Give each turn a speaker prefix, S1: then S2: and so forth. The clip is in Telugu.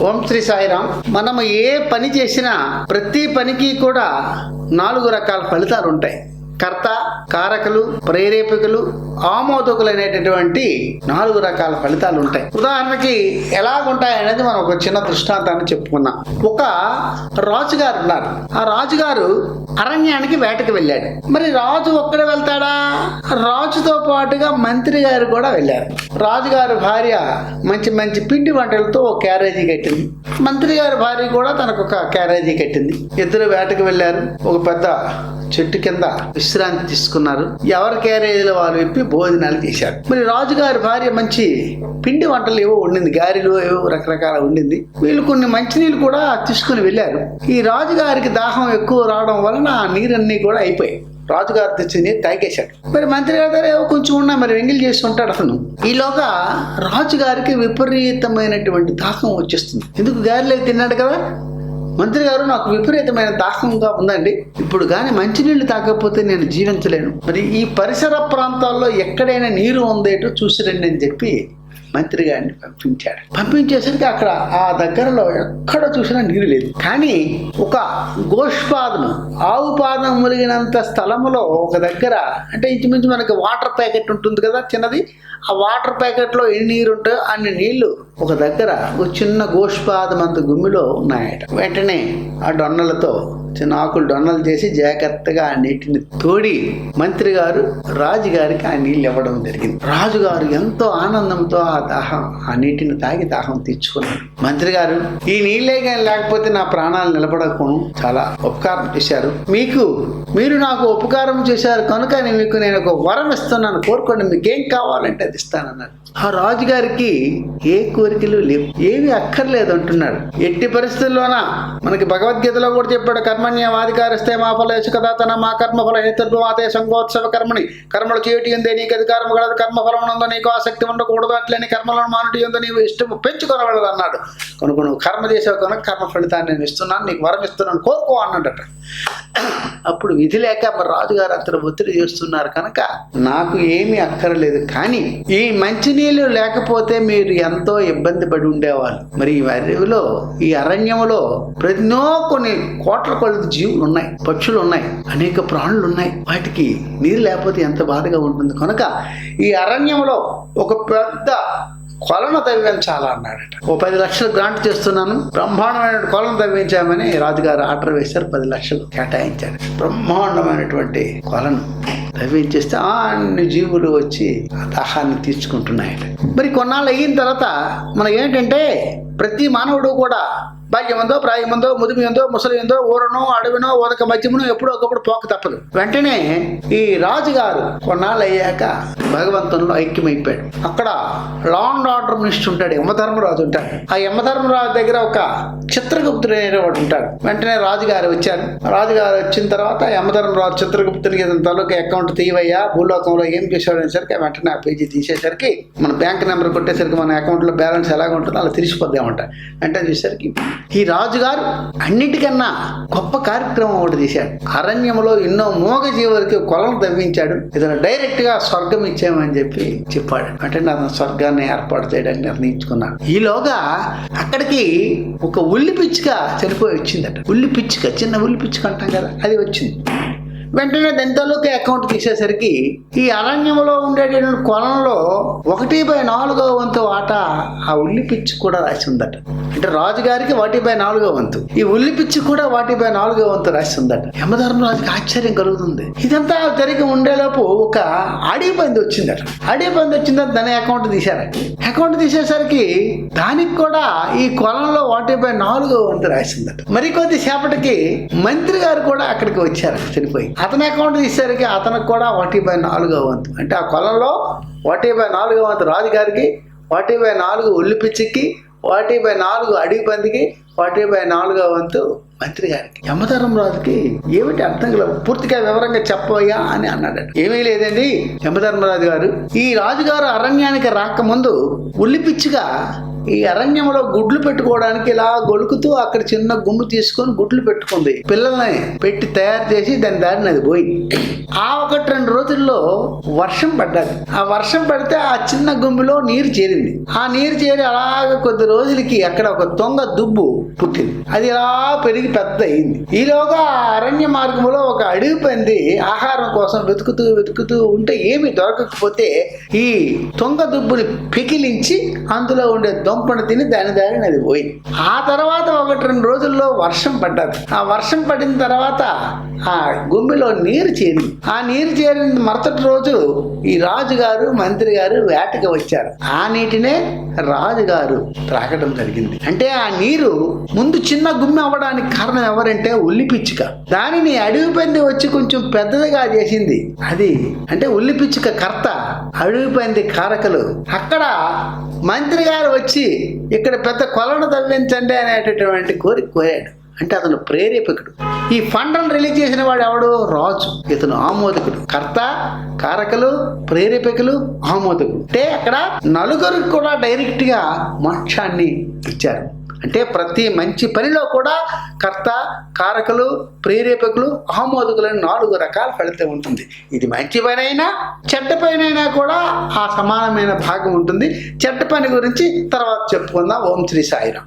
S1: ఓం శ్రీ సాయిరామ్ మనం ఏ పని చేసినా ప్రతి పనికి కూడా నాలుగు రకాల ఫలితాలు ఉంటాయి. కర్త కారకులు ప్రేరేపికలు ఆమోదకులు అనేటటువంటి నాలుగు రకాల ఫలితాలు ఉంటాయి. ఉదాహరణకి ఎలాగుంటాయి అనేది మనం ఒక చిన్న దృష్టాంతాన్ని చెప్పుకున్నాం. ఒక రాజుగారు ఉన్నారు. ఆ రాజుగారు అరణ్యానికి వేటకు వెళ్ళాడు. మరి రాజు ఒక్కడే వెళ్తాడా? రాజుతో పాటుగా మంత్రి గారు కూడా వెళ్ళారు. రాజుగారి భార్య మంచి మంచి పిండి వంటలతో ఒక క్యారేజీ కట్టింది. మంత్రి గారి భార్య కూడా తనకు ఒక క్యారేజీ కట్టింది. ఇద్దరు వేటకు వెళ్ళారు. ఒక పెద్ద చెట్టు కింద విశ్రాంతి తీసుకున్నారు. ఎవరి క్యారేజీలో వాళ్ళు విప్పి భోజనాలు చేశారు. మరి రాజుగారి భార్య మంచి పిండి వంటలు ఏవో ఉండింది గారెలు ఏవో రకరకాల ఉండింది వీళ్ళు కొన్ని మంచినీళ్ళు కూడా తీసుకుని వెళ్ళారు. ఈ రాజుగారికి దాహం ఎక్కువ రావడం వలన ఉన్న నీరన్నీ కూడా అయిపోయాయి. రాజుగారు తెచ్చింది తాగేశాడు మరి మంత్రి గారి దగ్గర ఏవో కొంచెం ఉన్నా మరి ఎంగిల్ చేసి ఉంటాడు అతను. ఈలోగా రాజుగారికి విపరీతమైనటువంటి దాహం వచ్చేస్తుంది. ఎందుకు గారిలో తిన్నాడు కదా? మంత్రి గారు నాకు విపరీతమైన దాహంగా ఉందండి. ఇప్పుడు కానీ మంచినీళ్ళు తాగకపోతే నేను జీవించలేను. మరి ఈ పరిసర ప్రాంతాల్లో ఎక్కడైనా నీరు ఉందేటో చూసి రండి అని చెప్పి మంత్రి గారిని పంపించాడు. పంపించేసరికి అక్కడ ఆ దగ్గరలో ఎక్కడ చూసినా నీరు లేదు. కానీ ఒక గోష్పాదము ఆవు పాదం మురిగినంత స్థలములో ఒక దగ్గర అంటే ఇంచుమించు మనకి వాటర్ ప్యాకెట్ ఉంటుంది కదా చిన్నది ఆ వాటర్ ప్యాకెట్లో ఎన్ని నీరు ఉంటాయో అన్ని నీళ్ళు ఒక దగ్గర ఒక చిన్న గోష్పాదం అంత గుమ్మిలో ఉన్నాయట. వెంటనే ఆ డొన్నలతో చిన్న ఆకులు డొన్నలు చేసి జాగ్రత్తగా ఆ నీటిని తోడి మంత్రి గారు రాజుగారికి ఆ నీళ్ళు ఇవ్వడం జరిగింది. రాజుగారు ఎంతో ఆనందంతో ఆ దాహం ఆ నీటిని తాగి దాహం తీర్చుకున్నాడు. మంత్రి గారు ఈ నీళ్ళే కానీ లేకపోతే నా ప్రాణాలు నిలబడకపోను చాలా ఉపకారం చేశారు. మీకు మీరు నాకు ఉపకారం చేశారు కనుక నేను మీకు నేను ఒక వరం ఇస్తున్నాను. కోరుకోండి మీకేం కావాలంటే అది ఇస్తానన్నాడు. ఆ రాజుగారికి ఏ కోరికలు లేవు. ఏవి అక్కర్లేదు అంటున్నాడు. ఎట్టి పరిస్థితుల్లోన మనకి భగవద్గీతలో కూడా చెప్పాడు కర్మణ్యవాధికారిస్తే మా ఫలేసు కదా తన మా కర్మ ఫల హేతుర్భవాతే సంగోత్సవ కర్మని కర్మలు చేయటి ఉందే నీకు అధికారం కలదు కర్మ ఉందో నీకు ఆసక్తి ఉండకూడదు. అట్లని కర్మలను మానుడి ఎందు నీవు ఇష్టం పెంచుకొనవలదు అన్నాడు. కనుక నువ్వు కర్మ చేసావు కనుక కర్మ ఫలితాన్ని నేను ఇస్తున్నాను నీకు వరం ఇస్తున్నాను కోరుకో అన్నాడట. అప్పుడు విధి లేక మరి రాజుగారు అతను ఒత్తిడి చేస్తున్నారు కనుక నాకు ఏమీ అక్కరలేదు. కానీ ఈ మంచినీళ్ళు లేకపోతే మీరు ఎంతో ఇబ్బంది పడి ఉండేవాళ్ళు. మరి ఈ అడవిలో ఈ అరణ్యంలో ప్రతినో కొన్ని కోట్ల కొలది జీవులు ఉన్నాయి పక్షులు ఉన్నాయి అనేక ప్రాణులు ఉన్నాయి. వాటికి నీరు లేకపోతే ఎంత బాధగా ఉంటుంది. కనుక ఈ అరణ్యంలో ఒక పెద్ద కొలను తవ్వించాలా అన్నాడట. ఓ పది లక్షలు గ్రాంట్ చేస్తున్నాను. బ్రహ్మాండమైన కొలను తవ్వించామని రాజుగారు ఆర్డర్ వేశారు. పది లక్షలు కేటాయించారు. బ్రహ్మాండమైనటువంటి కొలను తవ్వించేస్తే అన్ని జీవులు వచ్చి ఆ దాహాన్ని తీర్చుకుంటున్నాయట. మరి కొన్నాళ్ళు అయిన తర్వాత మనం ఏంటంటే ప్రతి మానవుడు కూడా బాల్యమందో ప్రాయమందో ముదిమియందో ముసలిందో ఊరనో అడవినో ఉదక మధ్యమునో ఎప్పుడో ఒకప్పుడు పోక తప్పదు. వెంటనే ఈ రాజుగారు కొన్నాళ్ళు అయ్యాక భగవంతునిలో ఐక్యమైపోయాడు. అక్కడ లా అండ్ ఆర్డర్ మినిస్టర్ ఉంటాడు యమధర్మరాజు ఉంటాడు. ఆ యమధర్మరాజు దగ్గర ఒక చిత్రగుప్తుడు అనేవాడు ఉంటాడు. వెంటనే రాజుగారు వచ్చారు. రాజుగారు వచ్చిన తర్వాత యమధర్మరాజు చిత్రగుప్తునికి ఇతని తాలూకా అకౌంట్ తీవయ్యా భూలోకంలో ఏం చేశాడు వెంటనే ఆ పేజీ తీసేసరికి మన బ్యాంక్ నెంబర్ కొట్టేసరికి మన అకౌంట్లో బ్యాలెన్స్ ఎలాగ ఉంటుందో అలా తెలిసిపోద్దామంట. వెంటనే చూసేసరికి ఈ రాజుగారు అన్నిటికన్నా గొప్ప కార్యక్రమం ఒకటి తీశాడు. అరణ్యంలో ఎన్నో మోగ జీవులకి కొలను తవ్వించాడు. ఇతను డైరెక్ట్గా స్వర్గం ఇచ్చాడు. అని చెప్పి చెప్పాడు. అంటే నా స్వర్గాన్ని ఏర్పాటు చేయడానికి నిర్ణయించుకున్నాడు. ఈలోగా అక్కడికి ఒక ఉల్లి పిచ్చుక చనిపోయి వచ్చిందట. ఉల్లి పిచ్చుక చిన్న ఉల్లి పిచ్చుక అంటాం కదా అది వచ్చింది. వెంటనే దెంతలోకి అకౌంట్ తీసేసరికి ఈ అరణ్యంలో ఉండేటటువంటి కొలంలో ఒకటి బై నాలుగో వంతు ఆట ఆ ఉల్లి పిచ్చి కూడా రాసి ఉందట. అంటే రాజుగారికి వాటి బై నాలుగో వంతు. ఈ ఉల్లి పిచ్చి కూడా వాటి బై నాలుగో వంతు రాసి ఉందట. యమధర్మరాజుకి ఆశ్చర్యం కలుగుతుంది. ఇదంతా జరిగి ఉండేలోపు ఒక అడవి పంది వచ్చిందట. అడవి పంది వచ్చిందని దాని అకౌంట్ తీశారు అకౌంట్ తీసేసరికి దానికి కూడా ఈ కొలంలో వాటి బై నాలుగో వంతు రాసిందట మరికొద్ది సేపటికి మంత్రి గారు కూడా అక్కడికి వచ్చారు చనిపోయి. అతని అకౌంట్ తీసేసరికి అతనికి కూడా ఒకటి బై నాలుగో వంతు అంటే ఆ కొలంలో ఒకటి బై నాలుగో వంతు రాజుగారికి ఒకటి బై నాలుగు ఉల్లి పిచ్చికి ఒకటి బై నాలుగు అడిగి పందికి ఒకటి బై నాలుగో వంతు మంత్రి గారికి. యమధర్మరాజుకి ఏమిటి అర్థం కల పూర్తిగా వివరంగా చెప్పవయ్యా అని అన్నాడు. ఏమీ లేదండి యమధర్మరాజు గారు. ఈ రాజుగారు అరణ్యానికి రాకముందు ఉల్లి పిచ్చిగా ఈ అరణ్యంలో గుడ్లు పెట్టుకోవడానికి ఇలా గొలుకుతూ అక్కడ చిన్న గుమ్ము తీసుకొని గుడ్లు పెట్టుకుంది. పిల్లల్ని పెట్టి తయారు చేసి దాని దారిని అది పోయి ఆ ఒకటి రెండు రోజుల్లో వర్షం పడ్డది. ఆ వర్షం పడితే ఆ చిన్న గుమ్మిలో నీరు చేరింది. ఆ నీరు చేరి అలాగ కొద్ది రోజులకి అక్కడ ఒక దొంగ దుబ్బు పుట్టింది. అది ఇలా పెరిగి పెద్ద అయింది ఈలోగా అరణ్య మార్గంలో ఒక అడవి పంది ఆహారం కోసం వెతుకుతూ వెతుకుతూ ఉంటే ఏమి దొరకకపోతే ఈ తుంగ దుబ్బుని పికిలించి అందులో ఉండే దొంపను తిని దాని దారిని అది పోయింది. ఆ తర్వాత ఒకటి రెండు రోజుల్లో వర్షం పడ్డది. ఆ వర్షం పడిన తర్వాత ఆ గుమ్మిలో నీరు చేరింది. ఆ నీరు చేరిన మరుసటి రోజు ఈ రాజుగారు మంత్రి గారు వేటకి వచ్చారు. ఆ నీటినే రాజుగారు త్రాగడం జరిగింది. అంటే ఆ నీరు ముందు చిన్న గుమ్మి అవ్వడానికి కారణం ఎవరంటే ఉల్లి పిచ్చుక. దానిని అడవి పంది వచ్చి కొంచెం పెద్దదిగా చేసింది. అది అంటే ఉల్లి పిచ్చుక కర్త అడవి పంది కారకలు. అక్కడ మంత్రి గారు వచ్చి ఇక్కడ పెద్ద కొలను తవ్వించండి అనేటటువంటి కోరిక కోరాడు. అంటే అతను ప్రేరేపకుడు. ఈ ఫండ్ను రిలీజ్ చేసిన వాడు ఎవడు? రాజు. ఇతను ఆమోదకుడు. కర్త కారకలు ప్రేరేపకులు ఆమోదకుడు అంటే అక్కడ నలుగురికి కూడా డైరెక్ట్గా మోక్షాన్ని ఇచ్చారు. అంటే ప్రతి మంచి పనిలో కూడా కర్త కారకులు ప్రేరేపకులు ఆమోదకులు నాలుగు రకాల ఫలితం ఉంటుంది. ఇది మంచి పని అయినా చెడ్డ పని కూడా ఆ సమానమైన భాగం ఉంటుంది. చెడ్డ పని గురించి తర్వాత చెప్పుకుందాం. ఓం శ్రీ సాయిరాం